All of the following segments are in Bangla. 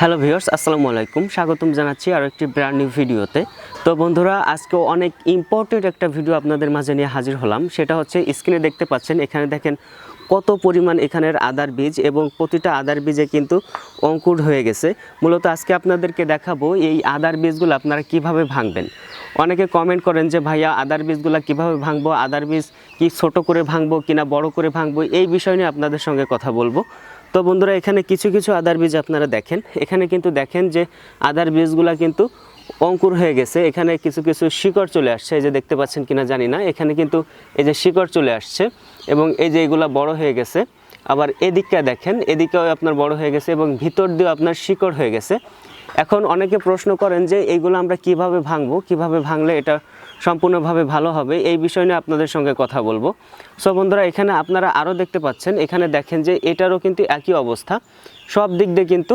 হ্যালো ভিউয়ার্স, আসসালামু আলাইকুম। স্বাগতম জানাচ্ছি আর একটি ব্র্যান্ড নিউ ভিডিওতে তো বন্ধুরা আজকে অনেক ইম্পর্টেন্ট একটা ভিডিও আপনাদের মাঝে নিয়ে হাজির হলাম। সেটা হচ্ছে স্ক্রিনে দেখতে পাচ্ছেন, এখানে দেখেন কত পরিমাণ এখানের আদার বীজ এবং প্রতিটা আদার বীজে কিন্তু অঙ্কুর হয়ে গেছে। মূলত আজকে আপনাদেরকে দেখাবো এই আদার বীজগুলো আপনারা কীভাবে ভাঙবেন। অনেকে কমেন্ট করেন যে, ভাইয়া, আদার বীজগুলো কীভাবে ভাঙবো? আদার বীজ কি ছোট করে ভাঙবো কিনা বড় করে ভাঙবো? এই বিষয় নিয়ে আপনাদের সঙ্গে কথা বলব। তো বন্ধুরা, এখানে কিছু কিছু আদার বীজ আপনারা দেখেন। এখানে কিন্তু দেখেন যে আদার বীজগুলা কিন্তু অঙ্কুর হয়ে গেছে। এখানে কিছু কিছু শিকড় চলে আসছে, এই যে দেখতে পাচ্ছেন কিনা জানি না। এখানে কিন্তু এই যে শিকড় চলে আসছে এবং এই যে এগুলা বড় হয়ে গেছে। আবার এদিকটা দেখেন, এদিকেও আপনার বড় হয়ে গেছে এবং ভিতর দিয়েও আপনার শিকড় হয়ে গেছে। এখন অনেকে প্রশ্ন করেন যে এইগুলো আমরা কীভাবে ভাঙবো? কীভাবে ভাঙলে এটা সম্পূর্ণভাবে ভালো হবে? এই বিষয় নিয়ে আপনাদের সঙ্গে কথা বলব। সো বন্ধুরা, এখানে আপনারা আরও দেখতে পাচ্ছেন, এখানে দেখেন যে এটারও কিন্তু একই অবস্থা। সব দিক দিয়ে কিন্তু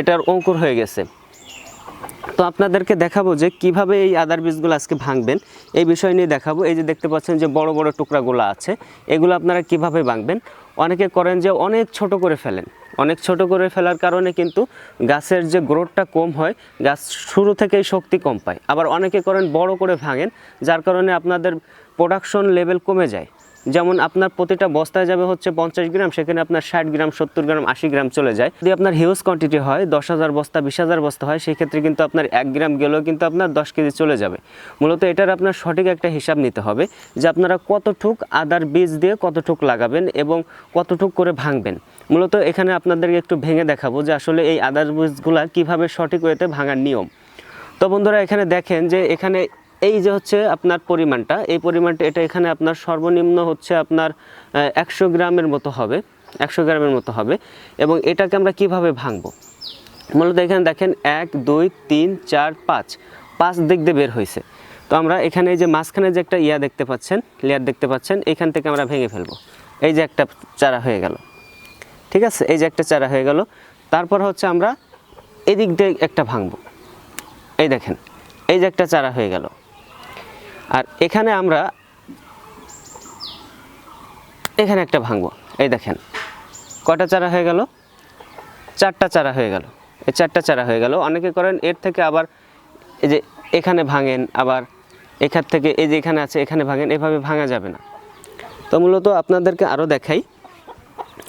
এটার অঙ্কুর হয়ে গেছে। তো আপনাদেরকে দেখাবো যে কীভাবে এই আদার বীজগুলো আজকে ভাঙবেন। এই বিষয় নিয়ে দেখাবো। এই যে দেখতে পাচ্ছেন যে বড় বড় টুকরাগুলো আছে, এগুলো আপনারা কীভাবে ভাঙবেন? অনেকে করেন যে অনেক ছোট করে ফেলেন। অনেক ছোট করে ফেলার কারণে কিন্তু গাছের যে গ্রোথটা কম হয়, গাছ শুরু থেকেই শক্তি কম পায়। আবার অনেকে করেন বড় করে ভাঙেন, যার কারণে আপনাদের প্রোডাকশন লেভেল কমে যায়। যেমন আপনার প্রতিটা বস্তায় যাবে হচ্ছে পঞ্চাশ গ্রাম, সেখানে আপনার ষাট গ্রাম, সত্তর গ্রাম, আশি গ্রাম চলে যায়। যদি আপনার হিউজ কোয়ান্টিটি হয়, দশ হাজার বস্তা, বিশ হাজার বস্তা হয়, সেক্ষেত্রে কিন্তু আপনার এক গ্রাম গেলেও কিন্তু আপনার দশ কেজি চলে যাবে। মূলত এটার আপনার সঠিক একটা হিসাব নিতে হবে যে আপনারা কতটুক আদার বীজ দিয়ে কতটুক লাগাবেন এবং কতটুক করে ভাঙবেন। মূলত এখানে আপনাদেরকে একটু ভেঙে দেখাবো যে আসলে এই আদার বীজগুলা কীভাবে সঠিক ওয়েতে ভাঙার নিয়ম। তো বন্ধুরা, এখানে দেখেন যে এখানে এই যে হচ্ছে আপনার পরিমাণটা, এই পরিমাণটা, এটা এখানে আপনার সর্বনিম্ন হচ্ছে আপনার একশো গ্রামের মতো হবে, একশো গ্রামের মতো হবে। এবং এটাকে আমরা কীভাবে ভাঙবো? মূলত এখানে দেখেন, এক, দুই, তিন, চার, পাঁচ পাঁচ দিক দিয়ে বের হয়েছে। তো আমরা এখানে এই যে মাঝখানে যে একটা ইয়া দেখতে পাচ্ছেন লেয়ার দেখতে পাচ্ছেন, এখান থেকে আমরা ভেঙে ফেলব। এই যে একটা চারা হয়ে গেল। ঠিক আছে? এই যে একটা চারা হয়ে গেল। তারপর হচ্ছে আমরা এদিক দিয়ে একটা ভাঙবো। এই দেখেন, এই যে একটা চারা হয়ে গেল। আর এখানে আমরা এখানে একটা ভাঙবো। এই দেখেন, কটা চারা হয়ে গেল? চারটা চারা হয়ে গেল। এই চারটা চারা হয়ে গেল। অনেকে করেন এর থেকে আবার এই যে এখানে ভাঙেন, আবার এখান থেকে এই যে এখানে আছে, এখানে ভাঙেন, এভাবে ভাঙা যাবে না। তো মূলত আপনাদেরকে আরও দেখাই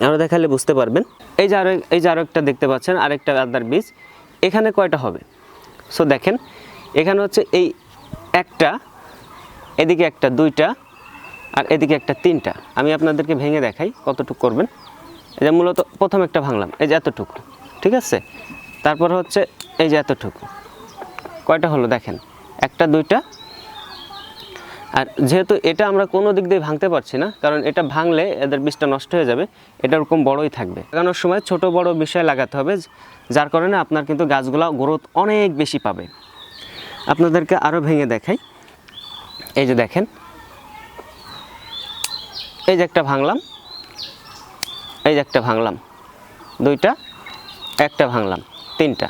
আরও দেখালে বুঝতে পারবেন। এই যে আরও এই যে আরও একটা দেখতে পাচ্ছেন, আরেকটা আদার বীজ। এখানে কয়টা হবে? সো দেখেন, এখানে হচ্ছে এই একটা এদিকে একটা দুইটা আর এদিকে একটা তিনটা। আমি আপনাদেরকে ভেঙে দেখাই কতটুকু করবেন। এই যে মূলত প্রথম একটা ভাঙলাম, এই যে এতটুকু, ঠিক আছে? তারপর হচ্ছে এই যে এতটুকু। কয়টা হলো দেখেন? একটা, দুইটা। আর যেহেতু এটা আমরা কোনো দিক দিয়ে ভাঙতে পারছি না, কারণ এটা ভাঙলে এদের বীজটা নষ্ট হয়ে যাবে, এটা ওরকম বড়ই থাকবে। লাগানোর সময় ছোট বড় বিষয় লাগাতে হবে, যার কারণে আপনার কিন্তু গাছগুলো গ্রোথ অনেক বেশি পাবে। আপনাদেরকে আরও ভেঙে দেখাই। এই যে দেখেন। এই যে একটা ভাঙলাম। এই যে একটা ভাঙলাম। দুইটা, একটা ভাঙলাম। তিনটা।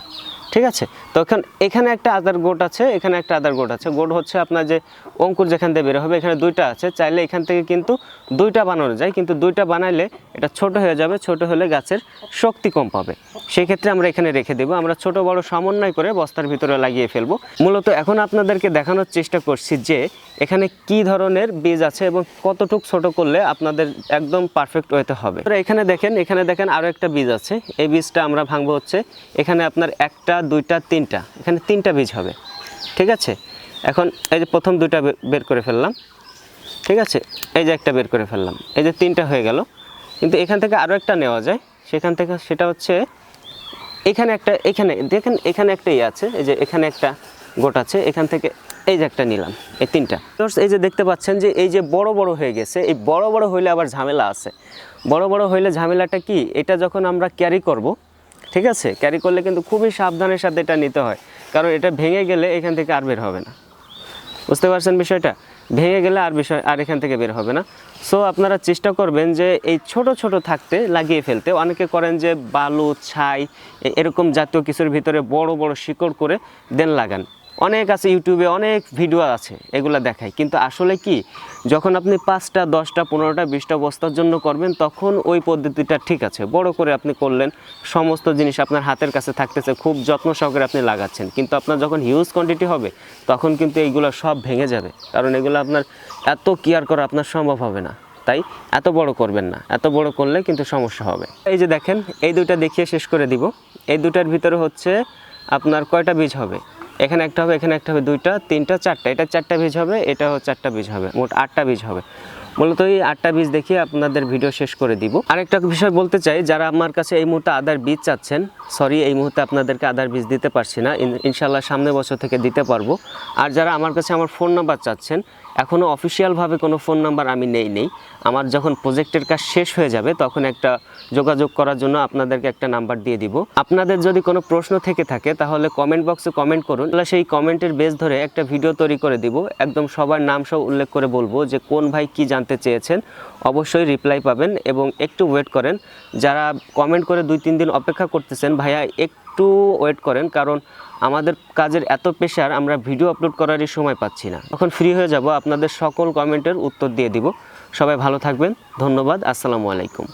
ঠিক আছে? তো এখন এখানে একটা আদার গোট আছে, এখানে একটা আদার গোট আছে। গোট হচ্ছে আপনার যে অঙ্কুর যেখান থেকে বের হবে এখানে দুইটা আছে। চাইলে এখান থেকে কিন্তু দুইটা বানানো যায়, কিন্তু দুইটা বানাইলে এটা ছোট হয়ে যাবে, ছোট হলে গাছের শক্তি কম পাবে। সেই ক্ষেত্রে আমরা এখানে রেখে দেবো। আমরা ছোট, বড় সমন্বয় করে বস্তার ভিতরে লাগিয়ে ফেলব। মূলত এখন আপনাদেরকে দেখানোর চেষ্টা করছি যে এখানে কি ধরনের বীজ আছে এবং কতটুক ছোট করলে আপনাদের একদম পারফেক্ট ওয়েতে হবে। এখানে দেখেন এখানে দেখেন আরও একটা বীজ আছে। এই বীজটা আমরা ভাঙবো হচ্ছে, এখানে আপনার একটা দুইটা, তিনটা। এখানে তিনটা বীজ হবে। ঠিক আছে? এখন এই যে প্রথম দুইটা বের করে ফেললাম। ঠিক আছে? এই যে একটা বের করে ফেললাম। এই যে তিনটা হয়ে গেল। কিন্তু এখান থেকে আরও একটা নেওয়া যায়। সেখান থেকে সেটা হচ্ছে এখানে একটা, এখানে, দেখেন এখানে একটা ইয়ে আছে। এই যে এখানে একটা গোট আছে। এখান থেকে এই যে একটা নিলাম। এই তিনটা। এই যে দেখতে পাচ্ছেন যে এই যে বড় বড় হয়ে গেছে। এই বড় বড় হইলে আবার ঝামেলা আছে। বড় বড় হইলে ঝামেলাটা কি? এটা যখন আমরা ক্যারি করব ঠিক আছে? ক্যারি করলে কিন্তু খুবই সাবধানের সাথে এটা নিতে হয়। কারণ এটা ভেঙে গেলে এখান থেকে আর বের হবে না। বুঝতে পারছেন বিষয়টা? ভেঙে গেলে আর বিষয়, আর এখান থেকে বের হবে না। সো আপনারা চেষ্টা করবেন যে এই ছোট ছোট থাকতে লাগিয়ে ফেলতে। অনেকে করেন যে বালু, ছাই এরকম জাতীয় কিছুর ভিতরে বড় বড় শিকড় করে দেন লাগান। অনেক আছে ইউটিউবে অনেক ভিডিও আছে, এগুলো দেখায়। কিন্তু আসলে কি, যখন আপনি পাঁচটা, দশটা, পনেরোটা, বিশটা বস্তার জন্য করবেন, তখন ওই পদ্ধতিটা ঠিক আছে। বড় করে আপনি করলেন, সমস্ত জিনিস আপনার হাতের কাছে থাকতেছে, খুব যত্ন সহকারে আপনি লাগাচ্ছেন। কিন্তু আপনার যখন হিউজ কোয়ান্টিটি হবে, তখন কিন্তু এইগুলো সব ভেঙে যাবে। কারণ এগুলো আপনার এত কেয়ার করা আপনার সম্ভব হবে না। তাই এত বড় করবেন না। এত বড় করলে কিন্তু সমস্যা হবে। এই যে দেখেন, এই দুইটা দেখিয়ে শেষ করে দিব। এই দুটার ভিতরে হচ্ছে আপনার কয়টা বীজ হবে? এখানে একটা হবে, এখানে একটা হবে, দুইটা, তিনটা, চারটা। এটা চারটা বীজ হবে, এটাও চারটা বীজ হবে, মোট আটটা বীজ হবে। মূলত এই আটটা বীজ দেখিয়ে আপনাদের ভিডিও শেষ করে দিব। আরেকটা বিষয় বলতে চাই, যারা আমার কাছে এই মুহূর্তে আদার বীজ চাচ্ছেন সরি এই মুহূর্তে আপনাদেরকে আদার বীজ দিতে পারছি না ইনশাল্লাহ সামনের বছর থেকে দিতে পারব। আর যারা আমার কাছে আমার ফোন নাম্বার চাচ্ছেন এখনও অফিসিয়ালভাবে কোনো ফোন নাম্বার আমি নেই নেই। আমার যখন প্রজেক্টের কাজ শেষ হয়ে যাবে, তখন একটা যোগাযোগ করার জন্য আপনাদেরকে একটা নাম্বার দিয়ে দিব। আপনাদের যদি কোনো প্রশ্ন থেকে থাকে, তাহলে কমেন্ট বক্সে কমেন্ট করুন। তাহলে সেই কমেন্টের বেস ধরে একটা ভিডিও তৈরি করে দিব। একদম সবার নাম সব উল্লেখ করে বলব যে কোন ভাই কি জানতে চেয়েছেন। অবশ্যই রিপ্লাই পাবেন এবং একটু ওয়েট করেন। যারা কমেন্ট করে দুই, তিন দিন অপেক্ষা করতেছেন, ভাইয়া একটু ওয়েট করেন, কারণ আমাদের কাজের এত প্রেশার আমরা ভিডিও আপলোড করারই সময় পাচ্ছি না। তখন ফ্রি হয়ে যাব, আপনাদের সকল কমেন্টের উত্তর দিয়ে দিব। সবাই ভালো থাকবেন, ধন্যবাদ, আসসালামু আলাইকুম।